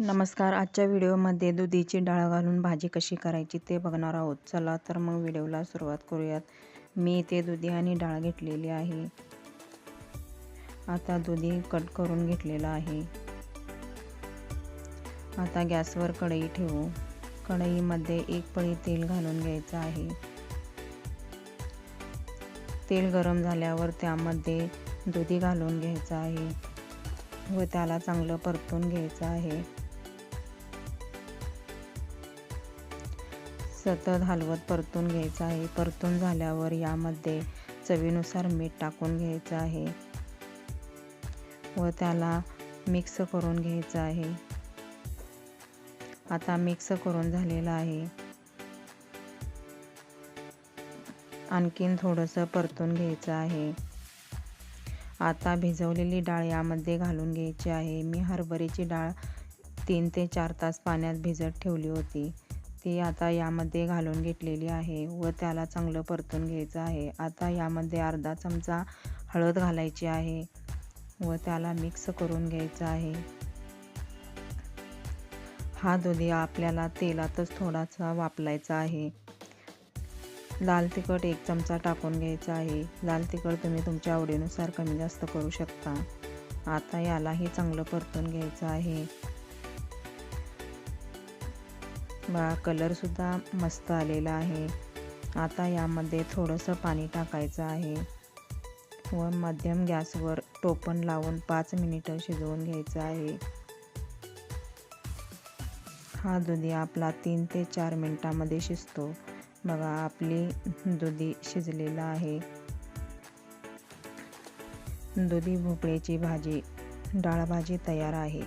नमस्कार. आजच्या व्हिडिओमध्ये दुधीची डाळ घालून भाजी कशी करायची ते बघणार आहोत. चला तर मग व्हिडिओला सुरुवात करूयात. मी इथे दुधी आणि डाळ घेतलेली आहे. आता दुधी कट करून घेतलेला आहे. आता गॅसवर कढई ठेवू. कढईमध्ये एक पळी तेल घालून घ्यायचं आहे. तेल गरम झाल्यावर त्यामध्ये दुधी घालून घ्यायचं आहे व त्याला चांगलं परतून घ्यायचं आहे. सतत हलवत परतून घ्यायचं आहे. परतून झाल्यावर यामध्ये चवीनुसार मीठ टाकून घ्यायचं आहे व त्याला मिक्स करून घ्यायचं आहे. आता मिक्स करून झालेलं आहे. आणखीन थोडंसं परतून घ्यायचं आहे. आता भिजवलेली डाळ यामध्ये घालून घ्यायची आहे. मी हरभऱ्याची डाळ तीन ते चार तास पाण्यात भिजत ठेवली होती. ती आता यामध्ये घालून घेतलेली आहे व त्याला चांगलं परतून घ्यायचं आहे. आता यामध्ये अर्धा चमचा हळद घालायची आहे व त्याला मिक्स करून घ्यायचं आहे. हा दुधी आपल्याला तेलातच थोडासा वापलायचा आहे. लाल तिखट एक चमचा टाकून घ्यायचा आहे. लाल तिखट तुम्ही तुमच्या आवडीनुसार कमी जास्त करू शकता. आता यालाही चांगलं परतून घ्यायचं आहे. बघा कलरसुद्धा मस्त आलेला आहे. आता यामध्ये थोडंसं पाणी टाकायचं आहे. व मध्यम गॅसवर टोपण लावून पाच मिनिटं शिजवून घ्यायचं आहे. हा दुधी आपला तीन ते चार मिनटामध्ये शिजतो. बघा आपली दुधी शिजलेला आहे. दुधी भोपळ्याची भाजी डाळभाजी तयार आहे.